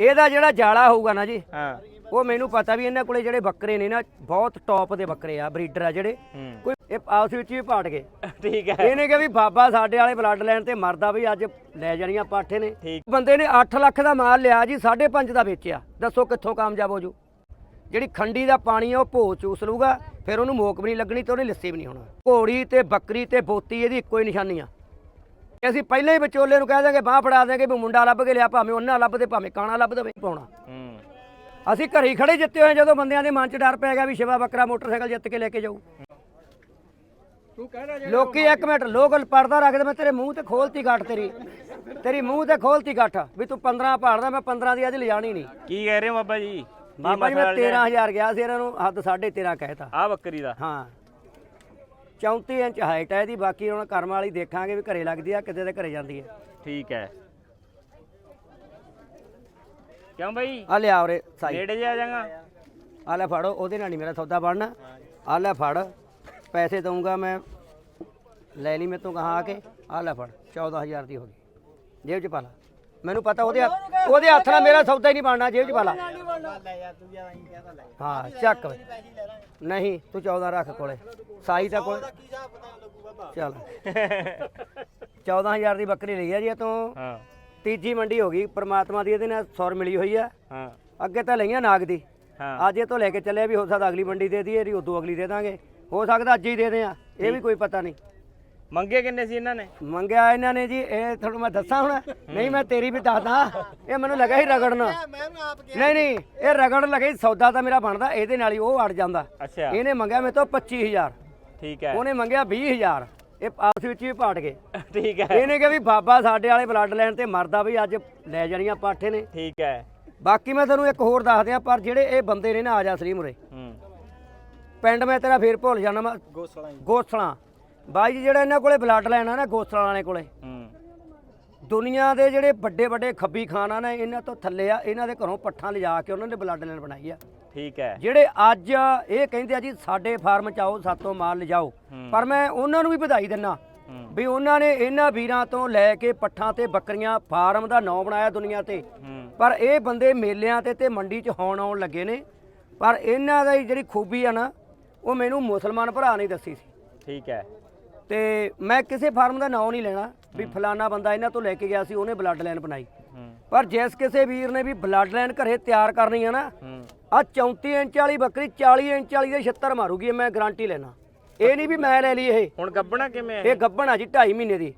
ਇਹਦਾ ਜਿਹੜਾ ਜਾਲਾ ਹੋਊਗਾ ਨਾ ਜੀ ਹਾਂ। ਉਹ ਮੈਨੂੰ ਪਤਾ ਵੀ ਇਹਨਾਂ ਕੋਲੇ ਜਿਹੜੇ ਬੱਕਰੇ ਨੇ ਨਾ ਬਹੁਤ ਟੌਪ ਦੇ ਬੱਕਰੇ ਆ ਬਰੀਡਰ ਆ ਜਿਹੜੇ। ਕੋਈ ਇਹ ਆਪਸ ਵਿੱਚ ਵੀ ਪਾਟ ਗਏ। ਠੀਕ ਹੈ। ਇਹਨੇ ਕਿਹਾ ਵੀ ਬਾਬਾ ਸਾਡੇ ਵਾਲੇ ਬਲੱਡ ਲਾਈਨ ਤੇ ਮਰਦਾ ਵੀ ਅੱਜ ਲੈ ਜਾਣੀਆਂ ਪਾਠੇ ਨੇ। ਠੀਕ। ਬੰਦੇ ਨੇ 8 ਲੱਖ ਦਾ ਮਾਲ ਲਿਆ ਜੀ 5.5 ਦਾ ਵੇਚਿਆ। ਦੱਸੋ ਕਿੱਥੋਂ ਕਾਮਯਾਬ ਹੋ ਜੂ। ਜਿਹੜੀ ਖੰਡੀ ਦਾ ਪਾਣੀ ਆ ਉਹ ਭੋ ਚੂਸ ਲੂਗਾ ਫਿਰ ਉਹਨੂੰ ਮੋਕ ਵੀ ਨਹੀਂ ਲੱਗਣੀ ਤੇ ਉਹਨੇ ਲੱਸੀ ਵੀ ਨਹੀਂ ਹੋਣਾ। ਘੋੜੀ ਤੇ ਬੱਕਰੀ ਤੇ ਬੋਤੀ ਇਹਦੀ ਇੱਕੋ ਹੀ ਨਿਸ਼ਾਨੀ ਆ। ਇਹ ਅਸੀਂ ਪਹਿਲਾਂ ਹੀ ਵਿਚੋਲੇ ਨੂੰ ਕਹਿ ਦਾਂਗੇ ਬਾਹ ਫੜਾ ਦਾਂਗੇ ਵੀ ਮੁੰਡਾ ਲੱਭ ਕੇ ਲਿਆ ਭਾਵੇਂ ਉਹਨਾਂ ਲੱਭਦੇ ਭਾਵੇਂ ਕਾਣਾ ਲੱਭ ਦੇਵੇ ਪਾਉਣਾ। ਹੂੰ। ਅਸੀਂ ਘਰੇ ਹੀ ਖੜੇ ਜਿੱਤੇ ਹੋਏ ਜਦੋਂ ਬੰਦਿਆਂ ਦੇ ਮਨ 'ਚ ਡਰ ਪੈ ਗਿਆ ਵੀ ਸ਼ਿਵਾ ਬੱਕਰਾ ਮੋਟਰਸਾਈਕਲ ਜਿੱਤ ਕੇ ਲੈ ਕੇ ਜਾਊ। ਲੋਕੀ ਇੱਕ ਮਿੰਟ ਲੋਕ ਪਰਦਾ ਰੱਖਦੇ ਮੈਂ ਤੇਰੇ ਮੂੰਹ ਤੇ ਖੋਲਤੀ ਗੱਠ ਤੇਰੀ ਤੇਰੀ ਮੂੰਹ ਤੇ ਖੋਲਤੀ ਗੱਠ ਵੀ ਤੂੰ 15 ਭਾੜਦਾ ਮੈਂ 15 ਦੀ ਅੱਜ ਲਿਜਾਣੀ ਨਹੀਂ। ਕੀ ਕਹਿ ਰਹੇ ਹੋ ਬਾਬਾ ਜੀ? ਬਾਬਾ ਜੀ ਮੈਂ 13000 ਗਿਆ ਸੀ ਇਹਨਾਂ ਨੂੰ ਹੱਦ 13.5 ਕਹਿਤਾ। ਆ ਬੱਕਰੀ ਦਾ? ਹਾਂ। 34 ਇੰਚ ਹਾਈਟ ਹੈ ਇਹਦੀ ਬਾਕੀ ਹੁਣ ਕਰਮ ਵਾਲੀ ਦੇਖਾਂਗੇ ਵੀ ਘਰੇ ਲੱਗਦੀ ਆ ਕਿਤੇ ਦੇ ਘਰੇ ਜਾਂਦੀ ਹੈ ਠੀਕ ਹੈ। ਕਿਉਂ ਬਾਈ? ਆ ਲਿਆ ਉਰੇ ਸਾਈ। ਨੇੜੇ ਜਾ ਜਾਗਾ ਆ ਲੈ ਫੜੋ ਉਹਦੇ ਨਾਲ ਨਹੀਂ ਮੇਰਾ ਸੌਦਾ ਬਣਨਾ। ਆ ਲੈ ਫੜ ਪੈਸੇ ਦਊਂਗਾ ਮੈਂ। ਲੈ ਲਈ ਮੈਂ ਤੋਂ ਕਹਾ ਆ ਕੇ। ਆ ਲੈ ਫੜ 14000 ਦੀ ਹੋ ਗਈ। ਜੇਬ 'ਚ ਪਾ ਲਾ। ਮੈਨੂੰ ਪਤਾ ਉਹਦੇ ਹੱਥ- ਉਹਦੇ ਹੱਥ ਨਾਲ ਮੇਰਾ ਸੌਦਾ ਹੀ ਨਹੀਂ ਬਣਨਾ ਜੇਬ 'ਚ ਪਾ ਲਾ। ਹਾਂ ਚੱਕ ਵੇ। ਨਹੀਂ ਤੂੰ 14 ਰੱਖ ਕੋਲੇ। ਸਾਈ ਤਾਂ ਕੋਲੇ ਚੱਲ। 14000 ਦੀ ਬੱਕਰੀ ਲਈ ਆ ਜੀ ਇਹ ਤੋਂ ਹਾਂ। ਤੀਜੀ ਮੰਡੀ ਹੋ ਗਈ ਪ੍ਰਮਾਤਮਾ ਦੀ ਇਹਦੇ ਨਾਲ ਸੌਰ ਮਿਲੀ ਹੋਈ ਆ। ਹਾਂ। ਅੱਗੇ ਤਾਂ ਲਈਆਂ ਨਾਗ ਦੀ। ਹਾਂ। ਅੱਜ ਇਹ ਤੋਂ ਲੈ ਕੇ ਚੱਲੇ ਵੀ ਹੋ ਸਕਦਾ ਅਗਲੀ ਮੰਡੀ ਦੇ ਦਈਏ ਇਹਦੀ ਉਦੋਂ ਅਗਲੀ ਦੇ ਦਾਂਗੇ। ਹੋ ਸਕਦਾ ਅੱਜ ਹੀ ਦੇ ਦੇ ਆ ਇਹ ਵੀ ਕੋਈ ਪਤਾ ਨਹੀਂ। ਮੰਗੇ ਕਿੰਨੇ ਸੀ ਇਹਨਾਂ ਨੇ? ਮੰਗਿਆ ਇਹਨਾਂ ਨੇ ਜੀ ਇਹ ਤੁਹਾਨੂੰ ਮੈਂ ਦੱਸਾਂ ਹੁਣ। ਨਹੀਂ ਮੈਂ ਤੇਰੀ ਵੀ ਦੱਸਦਾ। ਇਹ ਮੈਨੂੰ ਲੱਗਾ ਸੀ ਰਗੜਨਾ। ਨਹੀਂ ਨਹੀਂ ਇਹ ਰਗੜ ਲਗੇ ਸੌਦਾ ਤਾਂ ਮੇਰਾ ਬਣਦਾ ਇਹਦੇ ਨਾਲ ਹੀ ਉਹ ਅੜ ਜਾਂਦਾ। ਅੱਛਾ। ਇਹਨੇ ਮੰਗਿਆ ਮੇਰੇ ਤੋਂ 25000 ਠੀਕ ਹੈ। ਉਹਨੇ ਮੰਗਿਆ 20000 ਇਹ ਆਪਸ ਵਿੱਚ ਵੀ ਪਾਟ ਗਏ। ਠੀਕ ਹੈ। ਇਹਨੇ ਕਿਹਾ ਵੀ ਬਾਬਾ ਸਾਡੇ ਵਾਲੇ ਬਲੱਡ ਲਾਈਨ ਤੇ ਮਰਦਾ ਵੀ ਅੱਜ ਲੈ ਜਾਣੀਆਂ ਪਾਠੇ ਨੇ। ਠੀਕ ਹੈ। ਬਾਕੀ ਮੈਂ ਤੁਹਾਨੂੰ ਇੱਕ ਹੋਰ ਦੱਸ ਦਿਆਂ ਪਰ ਜਿਹੜੇ ਇਹ ਬੰਦੇ ਨੇ ਨਾ ਆ ਜਾ ਸ੍ਰੀ ਮੁਰੇ ਹੂੰ। ਪਿੰਡ ਮੈਂ ਤੇਰਾ ਫੇਰ ਭੁੱਲ ਜਾਣਾ ਮੈਂ ਗੋਸਲਾ ਗੋਸਲਾ। ਬਾਈ ਜੀ ਜਿਹੜਾ ਇਹਨਾਂ ਕੋਲੇ ਬਲੱਡ ਲਾਈਨ ਆ ਨਾ ਗੋਸਲਾ ਵਾਲੇ ਕੋਲੇ ਹੂੰ। ਦੁਨੀਆ ਦੇ ਜਿਹੜੇ ਵੱਡੇ ਵੱਡੇ ਖੱਬੀ ਖਾਨਾ ਨੇ ਇਹਨਾਂ ਤੋਂ ਥੱਲੇ ਆ ਇਹਨਾਂ ਦੇ ਘਰੋਂ ਪੱਠਾਂ ਲਿਜਾ ਕੇ ਉਹਨਾਂ ਨੇ ਬਲੱਡ ਲਾਈਨ ਬਣਾਈ ਆ। ਠੀਕ ਹੈ। ਜਿਹੜੇ ਅੱਜ ਇਹ ਕਹਿੰਦੇ ਆ ਜੀ ਸਾਡੇ ਫਾਰਮ ਚ ਆਓ ਸਾਤੋਂ ਮਾਲ ਲਿਜਾਓ। ਪਰ ਮੈਂ ਉਹਨਾਂ ਨੂੰ ਵੀ ਵਧਾਈ ਦਿੰਨਾ ਵੀ ਉਹਨਾਂ ਨੇ ਇਹਨਾਂ ਵੀਰਾਂ ਤੋਂ ਲੈ ਕੇ ਪੱਠਾਂ ਤੇ ਬੱਕਰੀਆਂ ਫਾਰਮ ਦਾ ਨਾਂ ਬਣਾਇਆ ਦੁਨੀਆ ਤੇ। ਪਰ ਇਹ ਬੰਦੇ ਮੇਲਿਆਂ ਤੇ ਤੇ ਮੰਡੀ 'ਚ ਹੋਣ ਆਉਣ ਲੱਗੇ ਨੇ। ਪਰ ਇਹਨਾਂ ਦਾ ਜਿਹੜੀ ਖੂਬੀ ਆ ਨਾ ਉਹ ਮੈਨੂੰ ਮੁਸਲਮਾਨ ਭਰਾ ਨੇ ਦੱਸੀ ਸੀ। ਠੀਕ ਹੈ। ਤੇ ਮੈਂ ਕਿਸੇ ਫਾਰਮ ਦਾ ਨਾਮ ਨਹੀਂ ਲੈਣਾ ਵੀ ਫਲਾਨਾ ਬੰਦਾ ਇਹਨਾਂ ਤੋਂ ਲੈ ਕੇ ਗਿਆ ਸੀ ਉਹਨੇ ਬਲੱਡ ਲਾਈਨ ਬਣਾਈ। ਹੂੰ। ਪਰ ਜਿਸ ਕਿਸੇ ਵੀਰ ਨੇ ਵੀ ਬਲੱਡ ਲਾਈਨ ਘਰੇ ਤਿਆਰ ਕਰਨੀ ਆ ਨਾ ਹੂੰ। ਆ 34 ਇੰਚ ਵਾਲੀ ਬੱਕਰੀ 40 ਇੰਚ ਵਾਲੀ ਦੇ 76 ਮਾਰੂਗੀ ਮੈਂ ਗਾਰੰਟੀ ਲੈਣਾ ਇਹ ਨਹੀਂ ਵੀ ਮੈਂ ਲੈ ਲਈ ਇਹ। ਹੁਣ ਗੱਬਣਾ ਕਿਵੇਂ ਹੈ ਇਹ? ਗੱਭਣ ਆ ਜੀ 2.5 ਮਹੀਨੇ ਦੀ।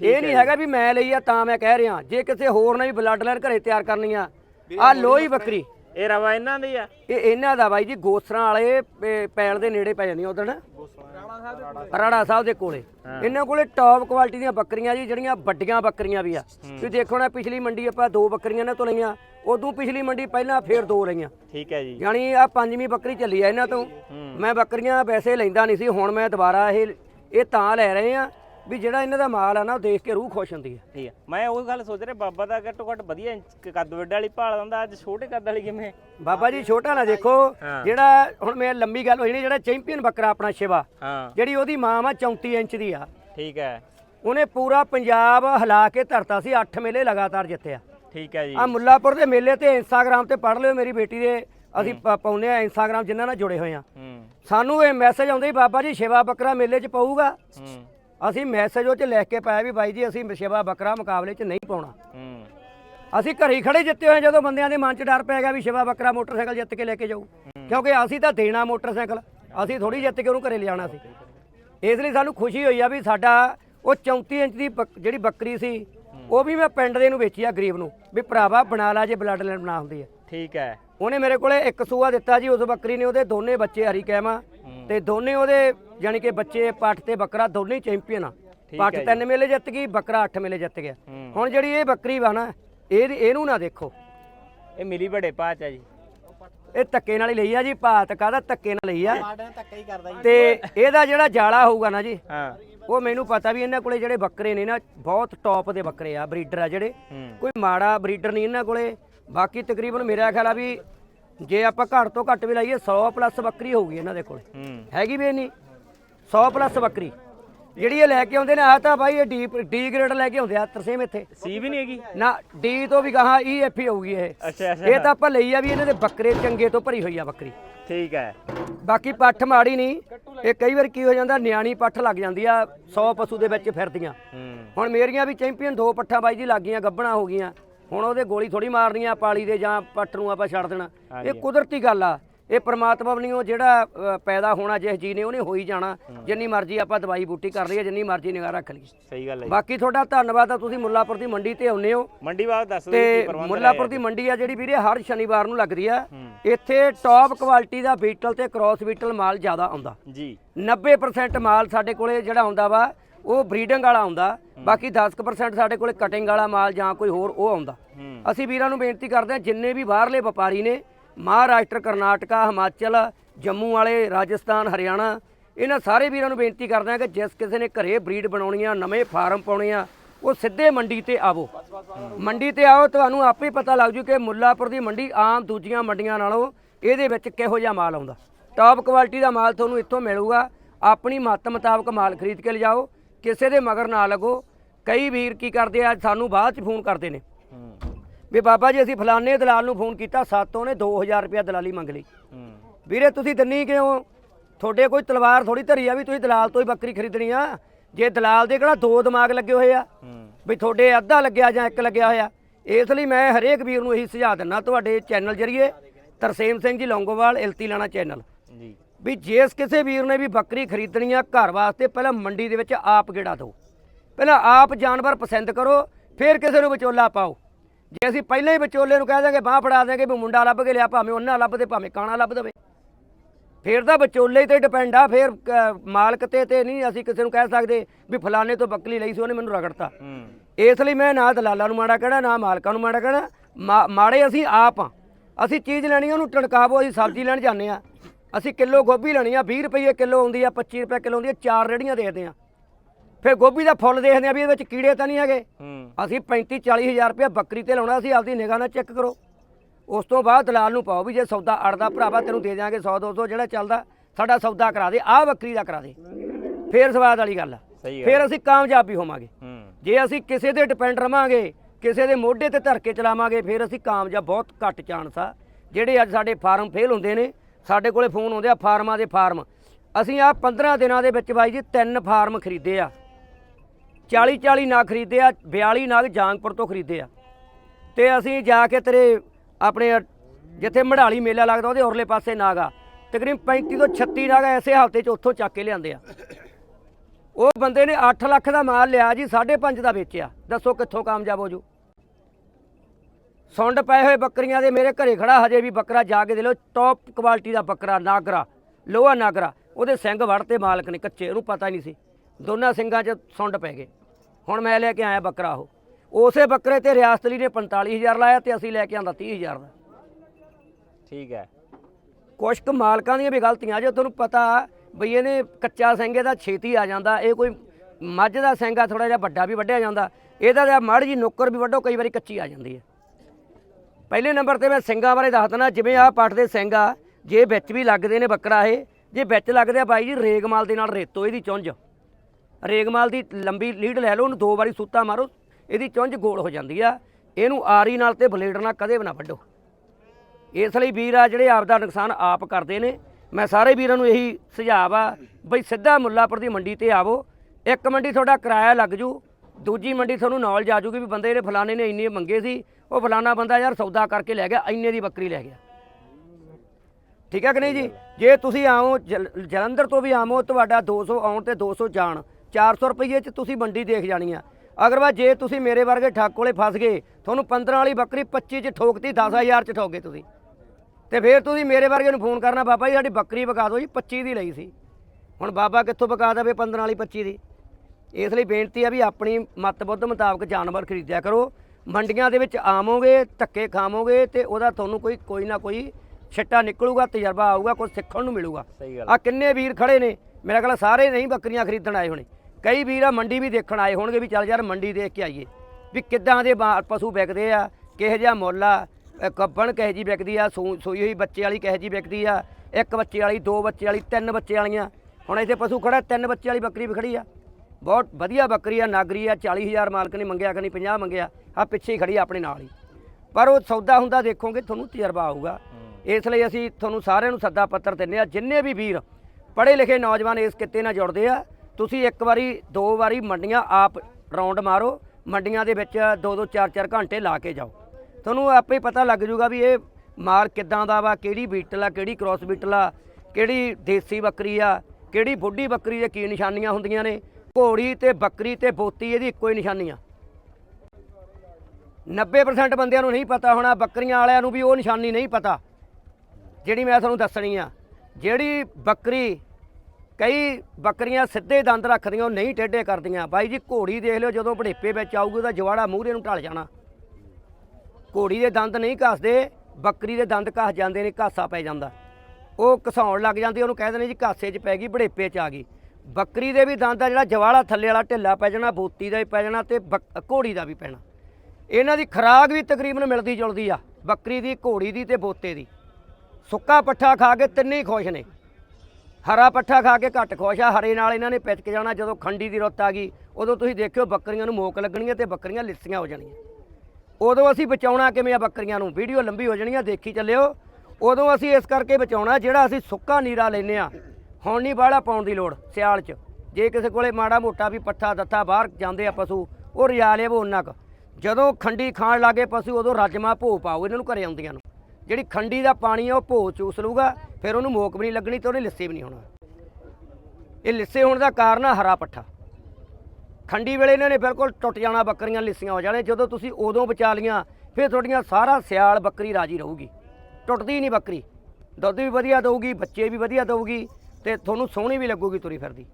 ਇਹ ਨਹੀਂ ਹੈਗਾ ਵੀ ਮੈਂ ਲਈ ਆ ਤਾਂ ਮੈਂ ਕਹਿ ਰਿਹਾ। ਜੇ ਕਿਸੇ ਹੋਰ ਨੇ ਵੀ ਬਲੱਡ ਲਾਈਨ ਘਰੇ ਤਿਆਰ ਕਰਨੀ ਆ ਆ ਲੋਹੀ ਬੱਕਰੀ। ਇਹ ਰਵਾ ਇਹਨਾਂ ਦੀ ਆ? ਇਹ ਇਹਨਾਂ ਦਾ ਬਾਈ ਜੀ ਗੋਸਰਾਂ ਵਾਲੇ ਪੈਣ ਦੇ ਨੇੜੇ ਪੈ ਜਾਂਦੀਆਂ ਉਧਰ ਰਾੜਾ ਸਾਹਿਬ ਦੇ ਕੋਲੇ। ਇਹਨਾਂ ਕੋਲੇ ਟੌਪ ਕੁਆਲਿਟੀ ਦੀਆਂ ਬੱਕਰੀਆਂ ਜੀ ਜਿਹੜੀਆਂ ਵੱਡੀਆਂ ਬੱਕਰੀਆਂ ਵੀ ਆ। ਤੁਸੀਂ ਦੇਖੋ ਨਾ ਪਿਛਲੀ ਮੰਡੀ ਆਪਾਂ ਦੋ ਬੱਕਰੀਆਂ ਨੇ ਤੋਂ ਲਈਆਂ। ਉਦੋਂ ਪਿਛਲੀ ਮੰਡੀ ਪਹਿਲਾਂ ਫੇਰ ਦੋ ਲਈਆਂ। ਠੀਕ ਹੈ ਜੀ। ਯਾਨੀ ਆ ਪੰਜਵੀਂ ਬੱਕਰੀ ਚੱਲੀ ਆ ਇਹਨਾਂ ਤੋਂ। ਮੈਂ ਬੱਕਰੀਆਂ ਵੈਸੇ ਲੈਂਦਾ ਨਹੀਂ ਸੀ ਹੁਣ ਮੈਂ ਦੁਬਾਰਾ ਇਹ ਇਹ ਤਾਂ ਲੈ ਰਹੇ ਆ। ਵੀ ਜਿਹੜਾ ਇਹਨਾਂ ਦਾ ਮਾਲ ਆ ਨਾ ਉਹ ਦੇਖ ਕੇ ਰੂਹ ਖੁਸ਼ ਹੁੰਦੀ ਹੈ ਠੀਕ ਹੈ ਮੈਂ ਉਹ ਗੱਲ ਸੋਚ ਰਿਹਾ ਬਾਬਾ ਦਾ ਘੱਟੋ ਘੱਟ ਵਧੀਆ ਇੰਚ- ਕੱਦ ਵੱਡੇ ਵਾਲੀ ਭਾਲ ਦਿੰਦਾ ਅੱਜ ਛੋਟੇ ਕੱਦ ਵਾਲੀ ਕਿਵੇਂ? ਬਾਬਾ ਜੀ ਛੋਟਾ ਨਾ ਦੇਖੋ ਹਾਂ। ਜਿਹੜਾ ਹੁਣ ਮੈਂ ਲੰਬੀ ਗੱਲ ਹੋਈ ਨੇ ਜਿਹੜਾ ਚੈਂਪੀਅਨ ਬੱਕਰਾ ਆਪਣਾ ਸ਼ਿਵਾ ਹਾਂ। ਜਿਹੜੀ ਉਹਦੀ ਮਾਂ ਵਾ 34 ਇੰਚ ਦੀ ਆ। ਠੀਕ ਹੈ ਉਹਨੇ ਪੂਰਾ ਪੰਜਾਬ ਹਿਲਾ ਕੇ ਧਰਤਾ ਸੀ 8 ਮੇਲੇ ਲਗਾਤਾਰ ਜਿੱਤਿਆ। ਠੀਕ ਹੈ ਜੀ। ਆ ਮੁੱਲਾਪੁਰ ਦੇ ਮੇਲੇ ਤੇ ਇੰਸਟਾਗ੍ਰam ਤੇ ਪੜ ਲਿਓ ਮੇਰੀ ਬੇਟੀ ਦੇ ਅਸੀਂ ਪ- ਪਾਉਂਦੇ ਆ ਇੰਸਟਾਗ੍ਰam ਜਿਨ੍ਹਾਂ ਨਾਲ ਜੁੜੇ ਹੋਏ ਆ। ਹੂੰ। ਸਾਨੂੰ ਇਹ ਮੈਸੇਜ ਆਉਂਦੇ ਬਾਬਾ ਜੀ ਸ਼ਿਵਾ ਬੱਕਰਾ ਮੇਲੇ 'ਚ ਪਊਗਾ। ਹੂੰ। ਅਸੀਂ ਮੈਸੇਜ ਉਹ 'ਚ ਲਿਖ ਕੇ ਪਾਇਆ ਵੀ ਬਾਈ ਜੀ ਅਸੀਂ ਸ਼ਿਵਾ ਬੱਕਰਾ ਮੁਕਾਬਲੇ 'ਚ ਨਹੀਂ ਪਾਉਣਾ। ਹੂੰ। ਅਸੀਂ ਘਰੇ ਹੀ ਖੜੇ ਜਿੱਤੇ ਹੋਏ ਜਦੋਂ ਬੰਦਿਆਂ ਦੇ ਮਨ 'ਚ ਡਰ ਪੈ ਗਿਆ ਵੀ ਸ਼ਿਵਾ ਬੱਕਰਾ ਮੋਟਰਸਾਈਕਲ ਜਿੱਤ ਕੇ ਲੈ ਕੇ ਜਾਊ। ਕਿਉਂਕਿ ਅਸੀਂ ਤਾਂ ਦੇਣਾ ਮੋਟਰਸਾਈਕਲ ਅਸੀਂ ਥੋੜੀ ਜਿੱਤ ਕੇ ਉਹਨੂੰ ਘਰੇ ਲਿਜਾਣਾ ਸੀ। ਇਸ ਲਈ ਸਾਨੂੰ ਖੁਸ਼ੀ ਹੋਈ ਆ ਵੀ ਸਾਡਾ ਉਹ 34 ਇੰਚ ਦੀ ਜਿਹੜੀ ਬੱਕਰੀ ਸੀ ਉਹ ਵੀ ਮੈਂ ਪਿੰਡ ਦੇ ਨੂੰ ਵੇਚੀ ਆ ਗਰੀਬ ਨੂੰ ਵੀ ਭਰਾਵਾ ਬਣਾ ਲਾ ਜੇ ਬਲੱਡ ਲਾਈਨ ਬਣਾ ਹੁੰਦੀ ਆ। ਠੀਕ ਹੈ। ਉਹਨੇ ਮੇਰੇ ਕੋਲੇ ਇੱਕ ਸੂਆ ਦਿੱਤਾ ਜੀ ਉਸ ਬੱਕਰੀ ਨੇ ਉਹਦੇ ਦੋਨੇ ਬੱਚੇ ਹਰੀ ਕਹਿਮਾ ਤੇ ਦੋਨੇ ਉਹਦੇ ਯਾਨੀ ਕਿ ਬੱਚੇ ਪੱਠ ਤੇ ਬੱਕਰਾ ਦੋਨੇ ਚੈਂਪੀਅਨ ਆ। ਪੱਠ। ਤਿੰਨ ਮੇਲੇ ਜਿੱਤ ਗਈ ਬੱਕਰਾ 8 ਮੇਲੇ ਜਿੱਤ ਗਿਆ। ਹੁਣ ਜਿਹੜੀ ਇਹ ਬੱਕਰੀ ਵਾ ਨਾ ਇਹ ਇਹਨੂੰ ਨਾ ਦੇਖੋ। ਇਹ ਮਿਲੀ ਬੜੇ ਪਾਚ ਆ ਜੀ। ਇਹ ਧੱਕੇ ਨਾਲ ਹੀ ਲਈ ਆ ਜੀ ਭਾਤ ਕਾਹਦਾ ਧੱਕੇ ਨਾਲ ਲਈ ਆ। ਸਾਡੇ ਨਾਲ ਧੱਕਾ ਹੀ ਕਰਦਾ ਜੀ। ਤੇ ਇਹਦਾ ਜਿਹੜਾ ਜਾਲਾ ਹੋਊਗਾ ਨਾ ਜੀ ਹਾਂ। ਉਹ ਮੈਨੂੰ ਪਤਾ ਵੀ ਇਹਨਾਂ ਕੋਲੇ ਜਿਹੜੇ ਬੱਕਰੇ ਨੇ ਨਾ ਬਹੁਤ ਟੌਪ ਦੇ ਬੱਕਰੇ ਆ ਬਰੀਡਰ ਆ ਜਿਹੜੇ। ਕੋਈ ਮਾੜਾ ਬਰੀਡਰ ਨਹੀਂ ਇਹਨਾਂ ਕੋਲੇ। ਬਾਕੀ ਤਕਰੀਬਨ ਮੇਰਾ ਖਿਆਲ ਆ ਵੀ ਜੇ ਆਪਾਂ ਘੱਟ ਤੋਂ ਘੱਟ ਵੀ ਲਾਈਏ 100 ਪਲੱਸ ਬੱਕਰੀ ਹੋਊਗੀ ਇਹਨਾਂ ਦੇ ਕੋਲੇ। ਹੈਗੀ ਵੀ ਨਹੀਂ 100 ਪਲੱਸ ਬੱਕਰੀ। ਜਿਹੜੀ ਇਹ ਲੈ ਕੇ ਆਉਂਦੇ ਨੇ ਆ ਤਾਂ ਬਾਈ ਇਹ ਡੀ ਡੀ ਗ੍ਰੇਡ ਲੈ ਕੇ ਆਉਂਦੇ ਆ ਤਰਸੇਮ ਇੱਥੇ। ਸੀ ਵੀ ਨਹੀਂ ਹੈਗੀ? ਨਾ ਡੀ ਤੋਂ ਵੀ ਗਾਹਾਂ ਈ ਐਫ ਹੀ ਹੋਊਗੀ ਇਹ। ਅੱਛਾ ਅੱਛਾ। ਇਹ ਤਾਂ ਆਪਾਂ ਲਈ ਆ ਵੀ ਇਹਨਾਂ ਦੇ ਬੱਕਰੇ ਚੰਗੇ ਤੋਂ ਭਰੀ ਹੋਈ ਆ ਬੱਕਰੀ। ਠੀਕ ਹੈ। ਬਾਕੀ ਪੱਠ ਮਾੜੀ ਨਹੀਂ ਇਹ ਕਈ ਵਾਰ ਕੀ ਹੋ ਜਾਂਦਾ ਨਿਆਣੀ ਪੱਠ ਲੱਗ ਜਾਂਦੀ ਆ 100 ਪਸ਼ੂ ਦੇ ਵਿੱਚ ਫਿਰਦੀਆਂ। ਹੁਣ ਮੇਰੀਆਂ ਵੀ ਚੈਂਪੀਅਨ ਦੋ ਪੱਠਾਂ ਬਾਈ ਜੀ ਲੱਗ ਗਈਆਂ ਗੱਬਣਾ ਹੋ ਗਈਆਂ। ਹੁਣ ਉਹਦੇ ਗੋਲੀ ਥੋੜੀ ਮਾਰਨੀ ਆ ਪਾਲੀ ਦੇ ਜਾਂ ਪੱਠ ਨੂੰ ਆਪਾਂ ਛੱਡ ਦੇਣਾ। ਇਹ ਕੁਦਰਤੀ ਗੱਲ ਆ। ਇਹ ਪ੍ਰਮਾਤਮਾ ਵੱਲੋਂ ਜਿਹੜਾ ਅ, ਪੈਦਾ ਹੋਣਾ ਜਿਸ ਜੀ ਨੇ ਉਹਨੇ ਹੋ ਹੀ। ਜਾਣਾ ਜਿੰਨੀ ਮਰਜ਼ੀ ਆਪਾਂ ਦਵਾਈ ਬੂਟੀ ਕਰ ਲਈਏ ਜਿੰਨੀ ਮਰਜ਼ੀ ਨਿਗਾਹ ਰੱਖ ਲਈਏ। ਸਹੀ ਗੱਲ ਹੈ ਜੀ। ਬਾਕੀ ਤੁਹਾਡਾ ਧੰਨਵਾਦ ਆ ਤੁਸੀਂ ਮੁੱਲਾਪੁਰ ਦੀ ਮੰਡੀ ਤੇ ਆਉਂਦੇ ਹੋ। ਮੰਡੀ ਬਾਅਦ ਦੱਸ ਦਿਓ ਤੇ ਕੀ ਪ੍ਰਬੰਧ ਮੁੱਲਾਪੁਰ ਦੀ ਮੰਡੀ ਆ ਜਿਹੜੀ ਵੀਰੇ ਹਰ ਸ਼ਨੀਵਾਰ ਨੂੰ ਲੱਗਦੀ ਆ। ਇੱਥੇ ਟੌਪ ਕੁਆਲਿਟੀ ਦਾ ਬੀਟਲ ਤੇ ਕ੍ਰਾਸ ਬੀਟਲ ਮਾਲ ਜ਼ਿਆਦਾ ਆਉਂਦਾ। ਜੀ। 90% ਮਾਲ ਸਾਡੇ ਕੋਲੇ ਜਿਹੜਾ ਆਉਂਦਾ ਵਾ ਉਹ ਬਰੀਡਿੰਗ ਵਾਲਾ ਆਉਂਦਾ ਬਾਕੀ 10% ਸਾਡੇ ਕੋਲੇ ਕਟਿੰਗ ਵਾਲਾ ਮਾਲ ਜਾਂ ਕੋਈ ਹੋਰ ਉਹ ਆਉਂਦਾ। ਅਸੀਂ ਵੀਰਾਂ ਨੂੰ ਬੇਨਤੀ ਕਰਦੇ ਹਾਂ ਜਿੰਨੇ ਵੀ ਬਾਹਰਲੇ ਵਪਾਰੀ ਨੇ ਮਹਾਰਾਸ਼ਟਰ ਕਰਨਾਟਕਾ ਹਿਮਾਚਲ ਜੰਮੂ ਵਾਲੇ ਰਾਜਸਥਾਨ ਹਰਿਆਣਾ ਇਹਨਾਂ ਸਾਰੇ ਵੀਰਾਂ ਨੂੰ ਬੇਨਤੀ ਕਰਦੇ ਹਾਂ ਕਿ ਜਿਸ ਕਿਸੇ ਨੇ ਘਰੇ ਬਰੀਡ ਬਣਾਉਣੀ ਆ ਨਵੇਂ ਫਾਰਮ ਪਾਉਣੇ ਆ ਉਹ ਸਿੱਧੇ ਮੰਡੀ ਤੇ ਆਵੋ। ਮੰਡੀ ਤੇ ਆਓ ਤੁਹਾਨੂੰ ਆਪੇ ਪਤਾ ਲੱਗ ਜੂ ਕਿ ਮੁੱਲਾਪੁਰ ਦੀ ਮੰਡੀ ਆਮ ਦੂਜੀਆਂ ਮੰਡੀਆਂ ਨਾਲੋਂ ਇਹਦੇ ਵਿੱਚ ਕਿਹੋ ਜਿਹਾ ਮਾਲ ਆਉਂਦਾ। ਟਾਪ ਕੁਆਲਿਟੀ ਦਾ ਮਾਲ ਤੁਹਾਨੂੰ ਇੱਥੋਂ ਮਿਲੂਗਾ। ਆਪਣੀ ਮੱਤ ਮੁਤਾਬਕ ਮਾਲ ਖਰੀਦ ਕੇ ਲਿਜਾਓ। ਕਿਸੇ ਦੇ ਮਗਰ ਨਾ ਲੱਗੋ। ਕਈ ਵੀਰ ਕੀ ਕਰਦੇ ਆ ਸਾਨੂੰ ਬਾਅਦ ਚ ਫੋਨ ਕਰਦੇ ਨੇ। ਵੀ ਬਾਬਾ ਜੀ, ਅਸੀਂ ਫਲਾਣੇ ਦਲਾਲ ਨੂੰ ਫੋਨ ਕੀਤਾ, ਸਾਤੋਂ ਨੇ 2000 ਰੁਪਇਆ ਦਲਾਲੀ ਮੰਗ ਲਈ। ਵੀਰੇ, ਤੁਸੀਂ ਦਿੰਨੀ ਕਿਉਂ? ਤੁਹਾਡੇ ਕੋਈ ਤਲਵਾਰ ਥੋੜੀ ਧਰੀ ਆ ਵੀ ਤੁਸੀਂ ਦਲਾਲ ਤੋਂ ਹੀ ਬੱਕਰੀ ਖਰੀਦਣੀ ਆ। ਜੇ ਦਲਾਲ ਦੇ ਕਿਹੜਾ ਦੋ ਦਿਮਾਗ ਲੱਗੇ ਹੋਏ ਆ, ਵੀ ਤੁਹਾਡੇ ਅੱਧਾ ਲੱਗਿਆ ਜਾਂ ਇੱਕ ਲੱਗਿਆ ਹੋਇਆ। ਇਸ ਲਈ ਮੈਂ ਹਰੇਕ ਵੀਰ ਨੂੰ ਇਹੀ ਸੁਝਾਅ ਦਿੰਦਾ ਤੁਹਾਡੇ ਚੈਨਲ ਜਰੀਏ, ਤਰਸੇਮ ਸਿੰਘ ਜੀ ਲੌਂਗੋਵਾਲ, ਇਲਤੀ ਲਾਣਾ ਚੈਨਲ। ਜੀ। ਵੀ ਜਿਸ ਕਿਸੇ ਵੀਰ ਨੇ ਵੀ ਬੱਕਰੀ ਖਰੀਦਣੀ ਆ ਘਰ ਵਾਸਤੇ ਪਹਿਲਾਂ ਮੰਡੀ ਦੇ ਵਿੱਚ ਆਪ ਗੇੜਾ ਦਿਓ। ਪਹਿਲਾਂ ਆਪ ਜਾਨਵਰ ਪਸੰਦ ਕਰੋ ਫਿਰ ਕਿਸੇ ਨੂੰ ਵਿਚੋਲਾ ਪਾਓ। ਜੇ ਅਸੀਂ ਪਹਿਲਾਂ ਹੀ ਵਿਚੋਲੇ ਨੂੰ ਕਹਿ ਦਾਂਗੇ ਬਾਹ ਫੜਾ ਦਾਂਗੇ ਵੀ ਮੁੰਡਾ ਲੱਭ ਕੇ ਲਿਆ ਭਾਵੇਂ ਉਹਨਾਂ ਲੱਭ ਦੇ ਭਾਵੇਂ ਕਾਣਾ ਲੱਭ ਦੇਵੇ। ਫਿਰ ਤਾਂ ਵਿਚੋਲੇ ਤੇ ਡਿਪੈਂਡ ਆ ਫਿਰ ਮਾਲਕ ਤੇ ਤੇ ਨਹੀਂ ਅਸੀਂ ਕਿਸੇ ਨੂੰ ਕਹਿ ਸਕਦੇ ਵੀ ਫਲਾਣੇ ਤੋਂ ਬੱਕਰੀ ਲਈ ਸੀ ਉਹਨੇ ਮੈਨੂੰ ਰਗੜਤਾ। ਇਸ ਲਈ ਮੈਂ ਨਾ ਦਲਾਲਾਂ ਨੂੰ ਮਾੜਾ ਕਹਿਣਾ ਨਾ ਮਾਲਕਾਂ ਨੂੰ ਮਾੜਾ ਕਹਿਣਾ ਮਾੜੇ ਅਸੀਂ ਆਪ ਆ। ਅਸੀਂ ਚੀਜ਼ ਲੈਣੀ ਉਹਨੂੰ ਟਣਕਾਵੋ ਅਸੀਂ ਸਬਜ਼ੀ ਲੈਣ ਜਾਂਦੇ ਆ। ਅਸੀਂ ਕਿਲੋ ਗੋਭੀ ਲੈਣੀ ਆ 20 ਰੁਪਏ ਕਿਲੋ ਆਉਂਦੀ ਆ 25 ਰੁਪਏ ਕਿਲੋ ਆਉਂਦੀ ਆ ਚਾਰ ਰੇੜੀਆਂ ਦੇਖਦੇ ਆ। ਫਿਰ ਗੋਭੀ ਦਾ ਫੁੱਲ ਦੇਖਦੇ ਆ ਵੀ ਇਹਦੇ ਵਿੱਚ ਕੀੜੇ ਤਾਂ ਨਹੀਂ ਹੈਗੇ? ਅਸੀਂ 35 40 ਹਜ਼ਾਰ ਰੁਪਏ ਬੱਕਰੀ ਤੇ ਲਾਉਣਾ ਅਸੀਂ ਆਪਦੀ ਨਿਗਾਹ ਨਾਲ ਚੈੱਕ ਕਰੋ। ਉਸ ਤੋਂ ਬਾਅਦ ਦਲਾਲ ਨੂੰ ਪਾਓ ਵੀ ਜੇ ਸੌਦਾ ਅੜਦਾ ਭਰਾਵਾ ਤੈਨੂੰ ਦੇ ਦਿਆਂਗੇ 100 200 ਜਿਹੜਾ ਚੱਲਦਾ ਸਾਡਾ ਸੌਦਾ ਕਰਾ ਦੇ ਆਹ ਬੱਕਰੀ ਦਾ ਕਰਾ ਦੇ। ਫੇਰ ਸਵਾਦ ਵਾਲੀ ਗੱਲ ਆ। ਫੇਰ ਅਸੀਂ ਕਾਮਯਾਬ ਵੀ ਹੋਵਾਂਗੇ ਜੇ ਅਸੀਂ ਕਿਸੇ ਤੇ ਡਿਪੈਂਡ ਰਵਾਂਗੇ ਕਿਸੇ ਦੇ ਮੋਢੇ ਤੇ ਧਰ ਕੇ ਚਲਾਵਾਂਗੇ ਫਿਰ ਅਸੀਂ ਕਾਮਯਾਬ ਬਹੁਤ ਘੱਟ ਚਾਂਸ ਆ। ਜਿਹੜੇ ਅੱਜ ਸਾਡੇ ਫਾਰਮ ਫੇਲ ਹੁੰਦੇ ਨੇ ਸਾਡੇ ਕੋਲੇ ਫੋਨ ਆਉਂਦੇ ਆ, ਫਾਰਮਾਂ ਦੇ ਫਾਰਮ। ਅਸੀਂ ਆ 15 ਦਿਨਾਂ ਦੇ ਵਿੱਚ ਬਾਈ ਜੀ ਤਿੰਨ ਫਾਰਮ ਖਰੀਦੇ ਆ। 40 40 ਨਾਗ ਖਰੀਦੇ ਆ 42 ਨਾਗ ਜਾਂਗਪੁਰ ਤੋਂ ਖਰੀਦੇ ਆ। ਤੇ ਅਸੀਂ ਜਾ ਕੇ ਤੇਰੇ ਆਪਣੇ ਜਿੱਥੇ ਮੜਾਲੀ ਮੇਲਾ ਲੱਗਦਾ ਉਹਦੇ ਉਰਲੇ ਪਾਸੇ ਨਾਗ ਆ। ਤਕਰੀਬਨ 35 ਤੋਂ 36 ਨਾਗ ਐਸੇ ਹਫ਼ਤੇ 'ਚ ਉੱਥੋਂ ਚੱਕ ਕੇ ਲਿਆਂਦੇ ਆ। ਉਹ ਬੰਦੇ ਨੇ 8 ਲੱਖ ਦਾ ਮਾਲ ਲਿਆ ਜੀ 5.5 ਦਾ ਵੇਚਿਆ। ਦੱਸੋ ਕਿੱਥੋਂ ਕਾਮਯਾਬ ਹੋ ਜੂ? ਸੁੰਡ ਪਏ ਹੋਏ ਬੱਕਰੀਆਂ ਦੇ ਮੇਰੇ ਘਰੇ ਖੜਾ ਹਜੇ ਵੀ ਬੱਕਰਾ ਜਾ ਕੇ ਦੇ ਲੋ ਟੌਪ ਕੁਆਲਿਟੀ ਦਾ ਬੱਕਰਾ ਨਾਗਰਾ ਲੋਹਾ ਨਾਗਰਾ। ਉਹਦੇ ਸਿੰਘ ਵੜ ਤੇ ਮਾਲਕ ਨੇ ਕੱਚੇ ਉਹਨੂੰ ਪਤਾ ਹੀ ਨਹੀਂ ਸੀ। ਦੋਨਾਂ ਸਿੰਘਾਂ 'ਚ ਸੁੰਡ ਪੈ ਗਏ। ਹੁਣ ਮੈਂ ਲੈ ਕੇ ਆਇਆ ਬੱਕਰਾ ਉਹ। ਉਸੇ ਬੱਕਰੇ ਤੇ ਰਿਆਸਤਲੀ ਨੇ 45000 ਲਾਇਆ ਤੇ ਅਸੀਂ ਲੈ ਕੇ ਆਂਦਾ 30000 ਦਾ। ਠੀਕ ਹੈ। ਕੁਛ ਕੁ ਮਾਲਕਾਂ ਦੀਆਂ ਵੀ ਗਲਤੀਆਂ ਜੇ ਤੁਹਾਨੂੰ ਪਤਾ ਬਈ ਇਹਨੇ ਕੱਚਾ ਸਿੰਘ ਇਹਦਾ ਛੇਤੀ ਆ ਜਾਂਦਾ। ਇਹ ਕੋਈ ਮੱਝ ਦਾ ਸਿੰਘ ਆ ਥੋੜਾ ਜਿਹਾ ਵੱਡਾ ਵੀ ਵੱਢਿਆ ਜਾਂਦਾ। ਇਹਦਾ ਜਾਂ ਮੜ ਜੀ ਨੁੱਕਰ ਵੀ ਵੱਢੋ ਕਈ ਵਾਰੀ ਕੱਚੀ ਆ ਜਾਂਦੀ ਹੈ। ਪਹਿਲੇ ਨੰਬਰ ਤੇ ਮੈਂ ਸਿੰਘਾਂ ਬਾਰੇ ਦੱਸ ਦਿੰਦਾ ਜਿਵੇਂ ਆਹ ਪੱਟ ਦੇ ਸਿੰਘ ਆ, ਜੇ ਵਿੱਚ ਵੀ ਲੱਗਦੇ ਨੇ ਬੱਕਰਾ ਇਹ, ਜੇ ਵਿੱਚ ਲੱਗਦੇ ਆ ਬਾਈ ਜੀ, ਰੇਗਮਾਲ ਦੇ ਨਾਲ ਰੇਤੋ ਇਹਦੀ ਚੁੰਝ। ਰੇਗਮਾਲ ਦੀ ਲੰਬੀ ਲੀਡ ਲੈ ਲਓ, ਉਹਨੂੰ ਦੋ ਵਾਰੀ ਸੂਤਾ ਮਾਰੋ, ਇਹਦੀ ਚੁੰਝ ਗੋਲ ਹੋ ਜਾਂਦੀ ਆ। ਇਹਨੂੰ ਆਰੀ ਨਾਲ ਤੇ ਬਲੇਡ ਨਾਲ ਕਦੇ ਵੀ ਨਾ ਵੱਢੋ। ਇਸ ਲਈ ਵੀਰ ਆ ਜਿਹੜੇ ਆਪ ਦਾ ਨੁਕਸਾਨ ਆਪ ਕਰਦੇ ਨੇ। ਮੈਂ ਸਾਰੇ ਵੀਰਾਂ ਨੂੰ ਇਹੀ ਸੁਝਾਅ ਆ, ਬਈ ਸਿੱਧਾ ਮੁੱਲਾਪੁਰ ਦੀ ਮੰਡੀ ਤੇ ਆਵੋ। ਇੱਕ ਮੰਡੀ ਤੁਹਾਡਾ ਕਿਰਾਇਆ ਲੱਗ ਜੂ ਦੂਜੀ ਮੰਡੀ ਤੁਹਾਨੂੰ ਨੌਲੇਜ ਆ ਜੂਗੀ ਵੀ ਬੰਦੇ ਜਿਹੜੇ ਫਲਾਣੇ ਨੇ ਇੰਨੇ ਮੰਗੇ ਸੀ, ਉਹ ਫਲਾਣਾ ਬੰਦਾ ਯਾਰ ਸੌਦਾ ਕਰਕੇ ਲੈ ਗਿਆ, ਇੰਨੇ ਦੀ ਬੱਕਰੀ ਲੈ ਗਿਆ। ਠੀਕ ਹੈ ਕਿ ਨਹੀਂ ਜੀ? ਜੇ ਤੁਸੀਂ ਆਓ, ਜਲ- ਜਲੰਧਰ ਤੋਂ ਵੀ ਆਵੋ, ਤੁਹਾਡਾ 200 ਆਉਣ ਤੇ 200 ਜਾਣ 400 ਰੁਪਏ ਚ ਤੁਸੀਂ ਮੰਡੀ ਦੇਖ ਜਾਣੀ ਆ। ਅਗਰਵਾ ਜੇ ਤੁਸੀਂ ਮੇਰੇ ਵਰਗੇ ਠੱਗ ਕੋਲੇ ਫਸ ਗਏ, ਤੁਹਾਨੂੰ 15 ਵਾਲੀ ਬੱਕਰੀ 25 ਚ ਠੋਕਤੀ 10000 ਚ ਠੋਕ ਗਏ ਤੁਸੀਂ। ਤੇ ਫਿਰ ਤੁਸੀਂ ਮੇਰੇ ਵਰਗੇ ਨੂੰ ਫੋਨ ਕਰਨਾ, ਬਾਬਾ ਜੀ, ਸਾਡੀ ਬੱਕਰੀ ਵਿਕਾ ਦਿਓ ਜੀ 25 ਦੀ ਲਈ ਸੀ। ਹੁਣ ਬਾਬਾ ਕਿੱਥੋਂ ਵਿਕਾ ਦੇਵੇ 15 ਵਾਲੀ 25 ਦੀ? ਇਸ ਲਈ ਬੇਨਤੀ ਆ ਵੀ ਆਪਣੀ ਮਤ ਬੁੱਧ ਮੁਤਾਬਕ ਜਾਨਵਰ ਖਰੀਦਿਆ ਕਰੋ। ਮੰਡੀਆਂ ਦੇ ਵਿੱਚ ਆਵੋਗੇ ਧੱਕੇ ਖਾਵੋਗੇ ਤੇ ਉਹਦਾ ਤੁਹਾਨੂੰ ਕੋਈ ਕੋਈ ਨਾ ਕੋਈ ਛਿੱਟਾ ਨਿਕਲੂਗਾ ਤਜਰਬਾ ਆਊਗਾ ਕੁਝ ਸਿੱਖਣ ਨੂੰ ਮਿਲੂਗਾ। ਆ। ਕਿੰਨੇ ਵੀਰ ਖੜੇ ਨੇ? ਮੇਰਾ ਖਿਆਲ ਸਾਰੇ ਨਹੀਂ ਬੱਕਰੀਆਂ ਖਰੀਦਣ ਆਏ ਹੋਣੇ। ਕਈ ਵੀਰ ਆ ਮੰਡੀ ਵੀ ਦੇਖਣ ਆਏ ਹੋਣਗੇ ਵੀ ਚੱਲ ਯਾਰ ਮੰਡੀ ਦੇਖ ਕੇ ਆਈਏ। ਵੀ ਕਿੱਦਾਂ ਦੇ ਪਸ਼ੂ ਵਿਕਦੇ ਆ ਕਿਹੋ ਜਿਹਾ ਮੁੱਲ ਆ ਕੱਬਣ ਕਿਹੋ ਜੀ ਵਿਕਦੀ ਆ ਸੂਈ ਹੋਈ ਬੱਚੇ ਵਾਲੀ ਕਿਹੋ ਜੀ ਵਿਕਦੀ ਆ ਇੱਕ ਬੱਚੇ ਵਾਲੀ ਦੋ ਬੱਚੇ ਵਾਲੀ ਤਿੰਨ ਬੱਚੇ ਵਾਲੀਆਂ। ਹੁਣ ਇੱਥੇ ਪਸ਼ੂ ਖੜਾ ਤਿੰਨ ਬੱਚੇ ਵਾਲੀ ਬੱਕਰੀ ਵੀ ਖੜੀ ਆ। ਬਹੁਤ ਵਧੀਆ ਬੱਕਰੀ ਆ ਨਾਗਰੀ ਆ 40000 ਮਾਲਕ ਨੇ ਮੰਗਿਆ ਕਿ ਨਹੀਂ 50 ਮੰਗਿਆ ਆ ਪਿੱਛੇ ਹੀ ਖੜੀ ਆਪਣੇ ਨਾਲ ਹੀ। ਪਰ ਉਹ ਸੌਦਾ ਹੁੰਦਾ ਦੇਖੋਗੇ ਤੁਹਾਨੂੰ ਤਜਰਬਾ ਆਊਗਾ। ਇਸ ਲਈ ਅਸੀਂ ਤੁਹਾਨੂੰ ਸਾਰਿਆਂ ਨੂੰ ਸੱਦਾ ਪੱਤਰ ਦਿੰਨੇ ਆ ਜਿੰਨੇ ਵੀ ਵੀਰ ਪੜ੍ਹੇ ਲਿਖੇ ਨੌਜਵਾਨ ਇਸ ਕਿੱਤੇ ਨਾਲ ਜੁੜਦੇ ਆ ਤੁਸੀਂ ਇੱਕ ਵਾਰੀ ਦੋ ਵਾਰੀ ਮੰਡੀਆਂ ਆਪ ਰਾਉਂਡ ਮਾਰੋ ਮੰਡੀਆਂ ਦੇ ਵਿੱਚ ਦੋ ਦੋ ਚਾਰ ਚਾਰ ਘੰਟੇ ਲਾ ਕੇ ਜਾਓ। ਤੁਹਾਨੂੰ ਆਪੇ ਪਤਾ ਲੱਗ ਜੂਗਾ ਵੀ ਇਹ ਮਾਲ ਕਿੱਦਾਂ ਦਾ ਵਾ ਕਿਹੜੀ ਬੀਟਲ ਆ ਕਿਹੜੀ ਕ੍ਰਾਸ ਬੀਟਲ ਆ ਕਿਹੜੀ ਦੇਸੀ ਬੱਕਰੀ ਆ ਕਿਹੜੀ ਬੁੱਢੀ ਬੱਕਰੀ ਦੇ ਕੀ ਨਿਸ਼ਾਨੀਆਂ ਹੁੰਦੀਆਂ ਨੇ। ਘੋੜੀ ਤੇ ਬੱਕਰੀ ਤੇ ਬੋਤੀ ਇਹਦੀ ਇੱਕੋ ਹੀ ਨਿਸ਼ਾਨੀ ਆ। 90% ਬੰਦਿਆਂ ਨੂੰ ਨਹੀਂ ਪਤਾ ਹੋਣਾ, ਬੱਕਰੀਆਂ ਵਾਲਿਆਂ ਨੂੰ ਵੀ ਉਹ ਨਿਸ਼ਾਨੀ ਨਹੀਂ ਪਤਾ, ਜਿਹੜੀ ਮੈਂ ਤੁਹਾਨੂੰ ਦੱਸਣੀ ਆ। ਜਿਹੜੀ ਬੱਕਰੀ ਕਈ ਬੱਕਰੀਆਂ ਸਿੱਧੇ ਦੰਦ ਰੱਖਦੀਆਂ, ਉਹ ਨਹੀਂ ਟੇਢੇ ਕਰਦੀਆਂ। ਬਾਈ ਜੀ, ਘੋੜੀ ਦੇਖ ਲਿਓ, ਜਦੋਂ ਬੜੇਪੇ ਵਿੱਚ ਆਊਗੀ, ਉਹਦਾ ਜਵਾੜਾ ਮੂਹਰੇ ਨੂੰ ਢਲ ਜਾਣਾ। ਘੋੜੀ ਦੇ ਦੰਦ ਨਹੀਂ ਘਸਦੇ, ਬੱਕਰੀ ਦੇ ਦੰਦ ਘਸ ਜਾਂਦੇ ਨੇ, ਘਾਸਾ ਪੈ ਜਾਂਦਾ। ਉਹ ਘਸਾਉਣ ਲੱਗ ਜਾਂਦੀ, ਉਹਨੂੰ ਕਹਿ ਦਿੰਦੇ ਜੀ, ਘਾਸੇ 'ਚ ਪੈ ਗਈ, ਬੜੇਪੇ 'ਚ ਆ ਗਈ। ਬੱਕਰੀ ਦੇ ਵੀ ਦੰਦ ਆ ਜਿਹੜਾ ਜਵਾਲਾ ਥੱਲੇ ਵਾਲਾ ਢਿੱਲਾ ਪੈ ਜਾਣਾ, ਬੋਤੀ ਦਾ ਵੀ ਪੈ ਜਾਣਾ ਤੇ ਬੱਕ- ਘੋੜੀ ਦਾ ਵੀ ਪੈਣਾ। ਇਹਨਾਂ ਦੀ ਖੁਰਾਕ ਵੀ ਤਕਰੀਬਨ ਮਿਲਦੀ ਜੁਲਦੀ ਆ, ਬੱਕਰੀ ਦੀ, ਘੋੜੀ ਦੀ ਤੇ ਬੋਤੇ ਦੀ। ਸੁੱਕਾ ਪੱਠਾ ਖਾ ਕੇ ਤਿੰਨੇ ਹੀ ਖੁਸ਼ ਨੇ। ਹਰਾ ਪੱਠਾ ਖਾ ਕੇ ਘੱਟ ਖੁਸ਼ ਆ, ਹਰੇ ਨਾਲ ਇਹਨਾਂ ਨੇ ਪਿਚਕ ਜਾਣਾ, ਜਦੋਂ ਖੰਡੀ ਦੀ ਰੁੱਤ ਆ ਗਈ, ਉਦੋਂ ਤੁਸੀਂ ਦੇਖਿਓ ਬੱਕਰੀਆਂ ਨੂੰ ਮੋਕ ਲੱਗਣੀਆਂ ਤੇ ਬੱਕਰੀਆਂ ਲਿੱਸੀਆਂ ਹੋ ਜਾਣੀਆਂ। ਉਦੋਂ ਅਸੀਂ ਬਚਾਉਣਾ ਕਿਵੇਂ ਆ ਬੱਕਰੀਆਂ ਨੂੰ? ਵੀਡੀਓ ਲੰਬੀ ਹੋ ਜਾਣੀ ਆ, ਦੇਖੀ ਚੱਲਿਓ। ਉਦੋਂ ਅਸੀਂ ਇਸ ਕਰਕੇ ਬਚਾਉਣਾ, ਜਿਹੜਾ ਅਸੀਂ ਸੁੱਕਾ ਨੀਰਾ ਲੈਨੇ ਆ ਹੁਣ ਨਹੀਂ ਬਾਹਲਾ ਪਾਉਣ ਦੀ ਲੋੜ, ਸਿਆਲ 'ਚ। ਜੇ ਕਿਸੇ ਕੋਲੇ ਮਾੜਾ ਮੋਟਾ ਵੀ ਪੱਠਾ ਦੱਥਾ ਬਾਹਰ ਜਾਂਦੇ ਆ ਪਸ਼ੂ, ਉਹ ਰਿਆ ਲਿਆਵੋ ਉਹਨਾਂ ਕੁ। ਜਦੋਂ ਖੰਡੀ ਖਾਣ ਲੱਗੇ ਪਸ਼ੂ, ਉਦੋਂ ਰਾਜਮਾ ਭੋ ਪਾਓ ਇਹਨਾਂ ਨੂੰ ਘਰੇ ਆਉਂਦੀਆਂ ਨੂੰ। ਜਿਹੜੀ ਖੰਡੀ ਦਾ ਪਾਣੀ ਆ, ਉਹ ਭੋ ਚੂਸ ਲੂਗਾ ਫਿਰ ਉਹਨੂੰ ਮੋਕ ਵੀ ਨਹੀਂ ਲੱਗਣੀ ਤੇ ਉਹਨੇ ਲਿੱਸੇ ਵੀ ਨਹੀਂ ਹੋਣਾ। ਇਹ ਲਿੱਸੇ ਹੋਣ ਦਾ ਕਾਰਨ ਆ ਹਰਾ ਪੱਠਾ। ਖੰਡੀ ਵੇਲੇ ਇਹਨਾਂ ਨੇ ਬਿਲਕੁਲ ਟੁੱਟ ਜਾਣਾ ਬੱਕਰੀਆਂ ਲਿੱਸੀਆਂ ਹੋ ਜਾਣੇ, ਜਦੋਂ ਤੁਸੀਂ ਉਦੋਂ ਬਚਾ ਲੀਆਂ ਫਿਰ ਤੁਹਾਡੀਆਂ ਸਾਰਾ ਸਿਆਲ ਬੱਕਰੀ ਰਾਜੀ ਰਹੂਗੀ। ਟੁੱਟਦੀ ਨਹੀਂ ਬੱਕਰੀ। ਦੁੱਧ ਵੀ ਵਧੀਆ ਦਊਗੀ, ਬੱਚੇ ਵੀ ਵਧੀਆ ਦਊਗੀ ਤੇ ਤੁਹਾਨੂੰ ਸੋਹਣੀ ਵੀ ਲੱਗੂਗੀ ਤੁਰੀ ਫਿਰਦੀ।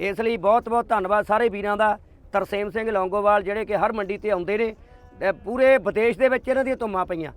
ਇਸ ਲਈ ਬਹੁਤ ਬਹੁਤ ਧੰਨਵਾਦ ਸਾਰੇ ਵੀਰਾਂ ਦਾ, ਤਰਸੇਮ ਸਿੰਘ ਲੌਂਗੋਵਾਲ ਜਿਹੜੇ ਕਿ ਹਰ ਮੰਡੀ ਤੇ ਆਉਂਦੇ ਨੇ ਪੂਰੇ ਵਿਦੇਸ਼ ਦੇ ਵਿੱਚ ਇਹਨਾਂ ਦੀਆਂ ਧੁੰਮਾਂ ਪਈਆਂ।